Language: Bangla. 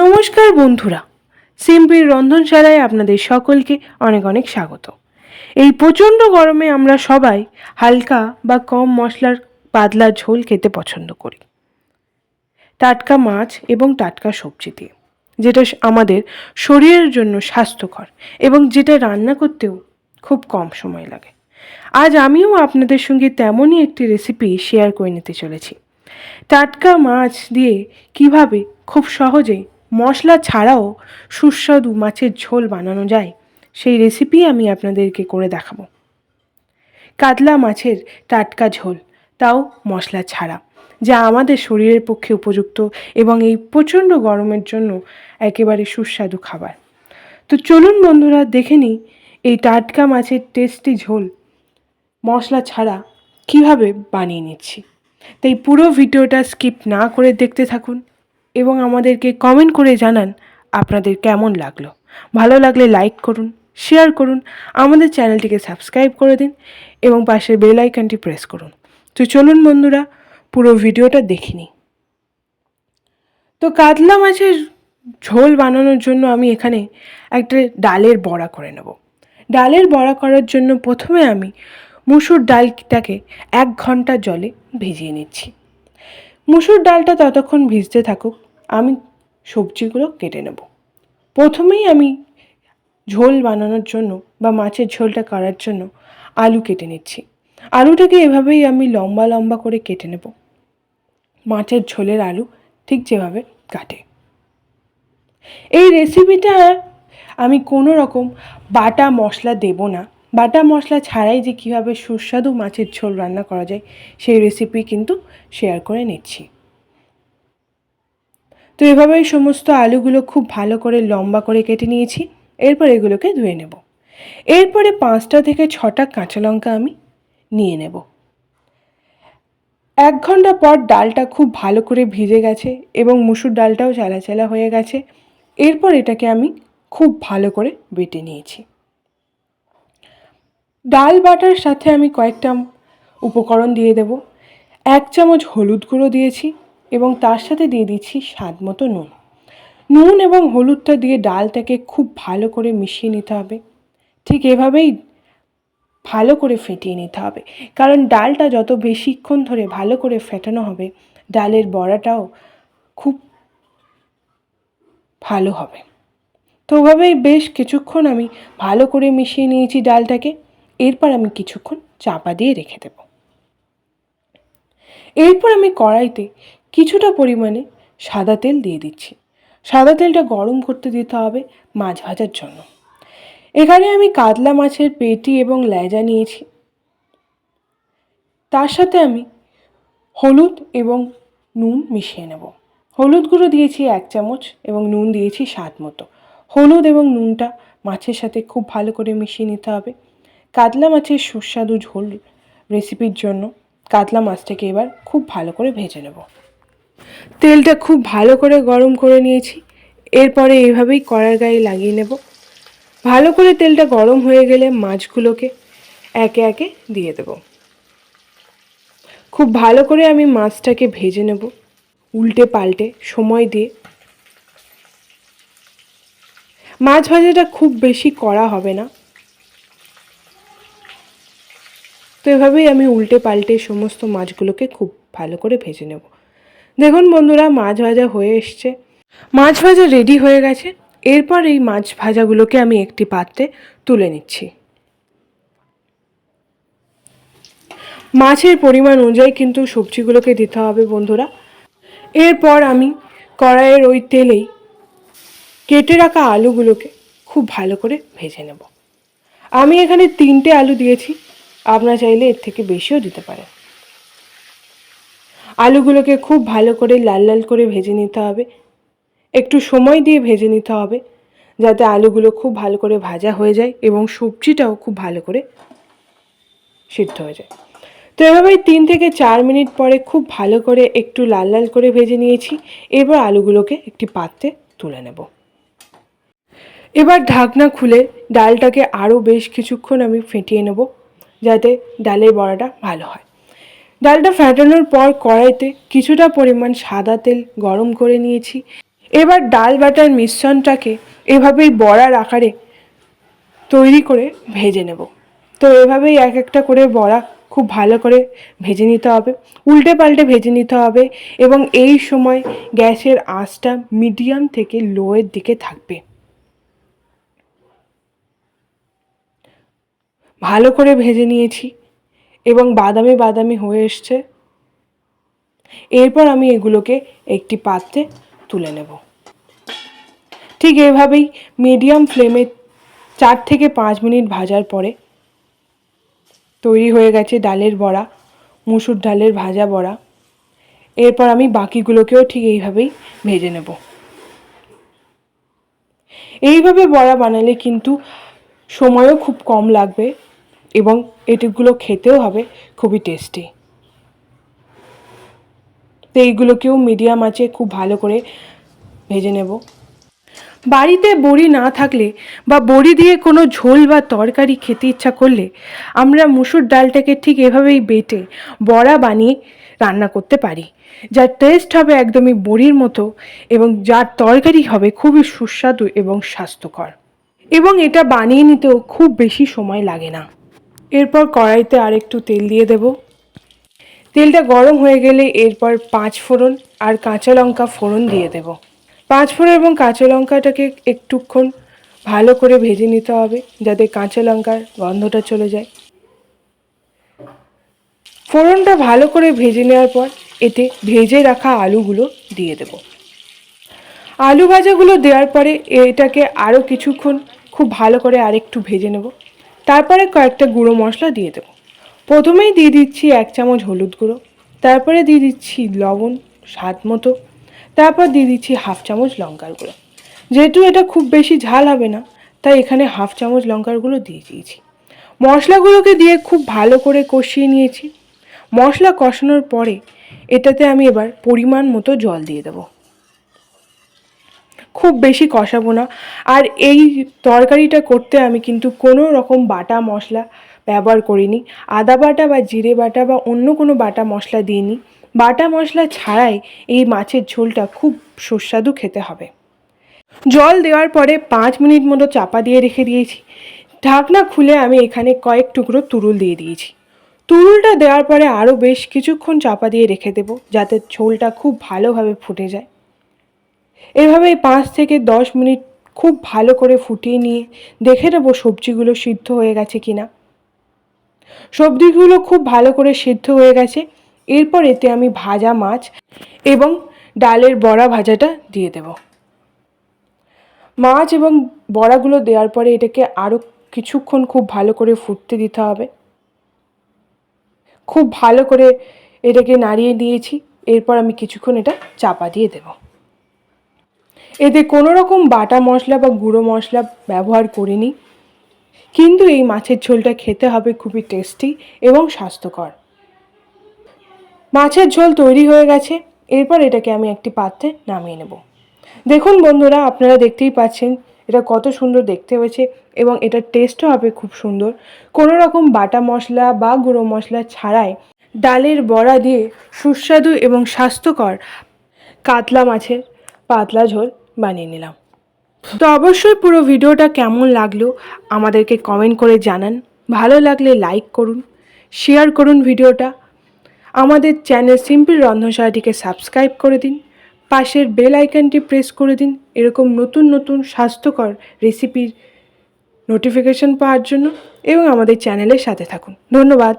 নমস্কার বন্ধুরা, সিম্পির রন্ধনশালায় আপনাদের সকলকে অনেক অনেক স্বাগত। এই প্রচণ্ড গরমে আমরা সবাই হালকা বা কম মশলার পাতলা ঝোল খেতে পছন্দ করি। টাটকা মাছ এবং টাটকা সবজি দিয়ে, যেটা আমাদের শরীরের জন্য স্বাস্থ্যকর এবং যেটা রান্না করতেও খুব কম সময় লাগে। আজ আমিও আপনাদের সঙ্গে তেমনই একটি রেসিপি শেয়ার করে নিতে চলেছি। টাটকা মাছ দিয়ে কীভাবে খুব সহজেই মশলা ছাড়াও সুস্বাদু মাছের ঝোল বানানো যায়, সেই রেসিপি আমি আপনাদেরকে করে দেখাবো। কাতলা মাছের টাটকা ঝোল, তাও মশলা ছাড়া, যা আমাদের শরীরের পক্ষে উপযুক্ত এবং এই প্রচণ্ড গরমের জন্য একেবারে সুস্বাদু খাবার। তো চলুন বন্ধুরা, দেখে নিই এই টাটকা মাছের টেস্টি ঝোল মশলা ছাড়া কীভাবে বানিয়ে নিচ্ছি। তাই পুরো ভিডিওটা স্কিপ না করে দেখতে থাকুন। এবং আমাদেরকে কমেন্ট করে জানান আপনাদের কেমন লাগল। ভালো লাগলে লাইক করুন শেয়ার করুন, আমাদের চ্যানেলটিকে সাবস্ক্রাইব করে দিন এবং পাশের বেল আইকনটি প্রেস করুন। তো চলুন বন্ধুরা, পুরো ভিডিওটা দেখে নিই। তো কাতলা মাছের ঝোল বানানোর জন্য আমি এখানে একটা ডালের বড়া করে নেব। ডালের বড়া করার জন্য প্রথমে আমি মুসুর ডালটাকে এক ঘণ্টা জলে ভিজিয়ে নিচ্ছি। মুসুর ডালটা ততক্ষণ ভিজতে থাকুক আমি সবজিগুলো কেটে নেব। প্রথমেই আমি ঝোল বানানোর জন্য বা মাছের ঝোলটা করার জন্য আলু কেটে নিচ্ছি। আলুটাকে এভাবেই আমি লম্বা লম্বা করে কেটে নেব। মাছের ঝোলের আলু ঠিক যেভাবে কাটে। এই রেসিপিটা আমি কোনো রকম বাটা মশলা দেব না। বাটা মশলা ছাড়াই যে কীভাবে সুস্বাদু মাছের ঝোল রান্না করা যায় সেই রেসিপি কিন্তু শেয়ার করে নিচ্ছি। তো এভাবেই সমস্ত আলুগুলো খুব ভালো করে লম্বা করে কেটে নিয়েছি। এরপর এগুলোকে ধুয়ে নেব। এরপরে পাঁচটা থেকে ছটা কাঁচা লঙ্কা আমি নিয়ে নেব। এক ঘণ্টা পর ডালটা খুব ভালো করে ভিজে গেছে এবং মুসুর ডালটাও চালা চালা হয়ে গেছে। এরপর এটাকে আমি খুব ভালো করে বেটে নিয়েছি। ডাল বাটার সাথে আমি কয়েকটা উপকরণ দিয়ে দেব। এক চামচ হলুদ গুঁড়ো দিয়েছি। এবং তার সাথে দিয়ে দিচ্ছি স্বাদ মতো নুন। নুন এবং হলুদটা দিয়ে ডালটাকে খুব ভালো করে মিশিয়ে নিতে হবে। ঠিক এভাবেই ভালো করে ফেটিয়ে নিতে হবে। কারণ ডালটা যত বেশিক্ষণ ধরে ভালো করে ফেটানো হবে, ডালের বড়াটাও খুব ভালো হবে। তো ওভাবেই বেশ কিছুক্ষণ আমি ভালো করে মিশিয়ে নিয়েছি ডালটাকে। এরপর আমি কিছুক্ষণ চাপা দিয়ে রেখে দেব। এরপর আমি কড়াইতে কিছুটা পরিমাণে সাদা তেল দিয়ে দিচ্ছি। সাদা তেলটা গরম করতে দিতে হবে মাছ ভাজার জন্য। এখানে আমি কাতলা মাছের পেটি এবং লেজা নিয়েছি। তার সাথে আমি হলুদ এবং নুন মিশিয়ে নেব। হলুদ গুঁড়ো দিয়েছি এক চামচ এবং নুন দিয়েছি স্বাদ মতো। হলুদ এবং নুনটা মাছের সাথে খুব ভালো করে মিশিয়ে নিতে হবে। কাতলা মাছের সুস্বাদু ঝোল রেসিপির জন্য কাতলা মাছটাকে এবার খুব ভালো করে ভেজে নেব। তেলটা খুব ভালো করে গরম করে নিয়েছি। এরপরে এভাবেই কড়ার গায়ে লাগিয়ে নেব। ভালো করে তেলটা গরম হয়ে গেলে মাছগুলোকে একে একে দিয়ে দেব। খুব ভালো করে আমি মাছটাকে ভেজে নেব উল্টে পাল্টে সময় দিয়ে। মাছ ভাজাটা খুব বেশি করা হবে না। তো এভাবেই আমি উল্টে পাল্টে সমস্ত মাছগুলোকে খুব ভালো করে ভেজে নেব। দেখুন বন্ধুরা, মাছ ভাজা হয়ে এসছে। মাছ ভাজা রেডি হয়ে গেছে। এরপর এই মাছ ভাজাগুলোকে আমি একটি পাত্রে তুলে নিচ্ছি। মাছের পরিমাণ অনুযায়ী কিন্তু সবজিগুলোকে দিতে হবে বন্ধুরা। এরপর আমি কড়াইয়ের ওই তেলেই কেটে রাখা আলুগুলোকে খুব ভালো করে ভেজে নেব। আমি এখানে তিনটে আলু দিয়েছি। আপনারা চাইলে এর থেকে বেশিও দিতে পারেন। আলুগুলোকে খুব ভালো করে লাল লাল করে ভেজে নিতে হবে। একটু সময় দিয়ে ভেজে নিতে হবে যাতে আলুগুলো খুব ভালো করে ভাজা হয়ে যায় এবং সবজিটাও খুব ভালো করে সিদ্ধ হয়ে যায়। তো এভাবেই তিন থেকে চার মিনিট পরে খুব ভালো করে একটু লাল লাল করে ভেজে নিয়েছি। এবার আলুগুলোকে একটি পাত্রে তুলে নেব। এবার ঢাকনা খুলে ডালটাকে আরও বেশ কিছুক্ষণ আমি ফেটিয়ে নেব যাতে ডালের বড়াটা ভালো হয়। ডালটা ফেটানোর পর কড়াইতে কিছুটা পরিমাণ সাদা তেল গরম করে নিয়েছি। এবার ডাল বাটার মিশ্রণটাকে এভাবেই বড়ার আকারে তৈরি করে ভেজে নেব। তো এভাবেই এক একটা করে বড়া খুব ভালো করে ভেজে নিতে হবে, উল্টে পাল্টে ভেজে নিতে হবে এবং এই সময় গ্যাসের আঁচটা মিডিয়াম থেকে লোয়ের দিকে থাকবে। ভালো করে ভেজে নিয়েছি। এবং বাদামি বাদামি হয়ে এসছে। এরপর আমি এগুলোকে একটি পাত্রে তুলে নেব। ঠিক এভাবেই মিডিয়াম ফ্লেমে চার থেকে পাঁচ মিনিট ভাজার পরে তৈরি হয়ে গেছে ডালের বড়া, মুসুর ডালের ভাজা বড়া। এরপর আমি বাকিগুলোকেও ঠিক এইভাবেই ভেজে নেব। এইভাবে বড়া বানালে কিন্তু সময়ও খুব কম লাগবে। এবং এটিগুলো খেতেও হবে, খুবই টেস্টি তো এইগুলোকেও মিডিয়াম আছে খুব ভালো করে ভেজে নেব। বাড়িতে বড়ি না থাকলে বা বড়ি দিয়ে কোনো ঝোল বা তরকারি খেতে ইচ্ছা করলে আমরা মুসুর ডালটাকে ঠিক এভাবেই বেটে বড়া বানিয়ে রান্না করতে পারি। যার টেস্ট হবে একদমই বড়ির মতো এবং যার তরকারি হবে খুবই সুস্বাদু এবং স্বাস্থ্যকর। এবং এটা বানিয়ে নিতেও খুব বেশি সময় লাগে না। এরপর কড়াইতে আরেকটু তেল দিয়ে দেব। তেলটা গরম হয়ে গেলে এরপর পাঁচ ফোড়ন আর কাঁচা লঙ্কা ফোড়ন দিয়ে দেব। পাঁচ ফোড়ন এবং কাঁচা লঙ্কাটাকে একটুক্ষণ ভালো করে ভেজে নিতে হবে যাতে কাঁচা লঙ্কার গন্ধটা চলে যায়। ফোড়নটা ভালো করে ভেজে নেওয়ার পর এতে ভেজে রাখা আলুগুলো দিয়ে দেব। আলু ভাজাগুলো দেওয়ার পরে এটাকে আরও কিছুক্ষণ খুব ভালো করে আরেকটু ভেজে নেব। তারপরে কয়েকটা গুঁড়ো মশলা দিয়ে দেবো। প্রথমেই দিয়ে দিচ্ছি এক চামচ হলুদ গুঁড়ো, তারপরে দিয়ে দিচ্ছি লবণ স্বাদ মতো, তারপর দিয়ে দিচ্ছি হাফ চামচ লঙ্কার গুঁড়ো। যেহেতু এটা খুব বেশি ঝাল হবে না, তাই এখানে হাফ চামচ লঙ্কার গুঁড়ো দিয়ে দিয়েছি। মশলাগুলোকে দিয়ে খুব ভালো করে কষিয়ে নিয়েছি। মশলা কষানোর পরে এটাতে আমি এবার পরিমাণ মতো জল দিয়ে দেবো। খুব বেশি কষাবো না। আর এই তরকারিটা করতে আমি কিন্তু কোনো রকম বাটা মশলা ব্যবহার করিনি। আদা বাটা বা জিরে বাটা বা অন্য কোনো বাটা মশলা দিইনি। বাটা মশলা ছাড়াই এই মাছের ঝোলটা খুব সুস্বাদু খেতে হবে। জল দেওয়ার পরে পাঁচ মিনিট মতো চাপা দিয়ে রেখে দিয়েছি। ঢাকনা খুলে আমি এখানে কয়েক টুকরো তুরুল দিয়ে দিয়েছি। তুরুলটা দেওয়ার পরে আরও বেশ কিছুক্ষণ চাপা দিয়ে রেখে দেবো যাতে ঝোলটা খুব ভালোভাবে ফুটে যায়। এভাবেই পাঁচ থেকে দশ মিনিট খুব ভালো করে ফুটিয়ে নিয়ে দেখে নেব সবজিগুলো সিদ্ধ হয়ে গেছে কিনা। সবজিগুলো খুব ভালো করে সিদ্ধ হয়ে গেছে। এরপর এতে আমি ভাজা মাছ এবং ডালের বড়া ভাজাটা দিয়ে দেব। মাছ এবং বড়াগুলো দেওয়ার পরে এটাকে আরও কিছুক্ষণ খুব ভালো করে ফুটতে দিতে হবে। খুব ভালো করে এটাকে নাড়িয়ে দিয়েছি। এরপর আমি কিছুক্ষণ এটা চাপা দিয়ে দেব। এতে কোনো রকম বাটা মশলা বা গুঁড়ো মশলা ব্যবহার করিনি। কিন্তু এই মাছের ঝোলটা খেতে হবে খুবই টেস্টি এবং স্বাস্থ্যকর। মাছের ঝোল তৈরি হয়ে গেছে, এরপর এটাকে আমি একটি পাত্রে নামিয়ে নেব। দেখুন বন্ধুরা, আপনারা দেখতেই পাচ্ছেন, এটা কত সুন্দর দেখতে হয়েছে এবং এটার টেস্টও হবে খুব সুন্দর। কোনো রকম বাটা মশলা বা গুঁড়ো মশলা ছাড়াই ডালের বড়া দিয়ে সুস্বাদু এবং স্বাস্থ্যকর কাতলা মাছের পাতলা ঝোল বানিয়ে নিলাম। তো অবশ্যই পুরো ভিডিওটা কেমন লাগল আমাদেরকে কমেন্ট করে জানান। ভালো লাগলে লাইক করুন শেয়ার করুন ভিডিওটা। আমাদের চ্যানেল সিম্পল রন্ধনশালাটিকে সাবস্ক্রাইব করে দিন। পাশের বেল আইকনটি প্রেস করে দিন। এরকম নতুন নতুন স্বাস্থ্যকর রেসিপির নোটিফিকেশন পাওয়ার জন্য এবং আমাদের চ্যানেলের সাথে থাকুন। ধন্যবাদ।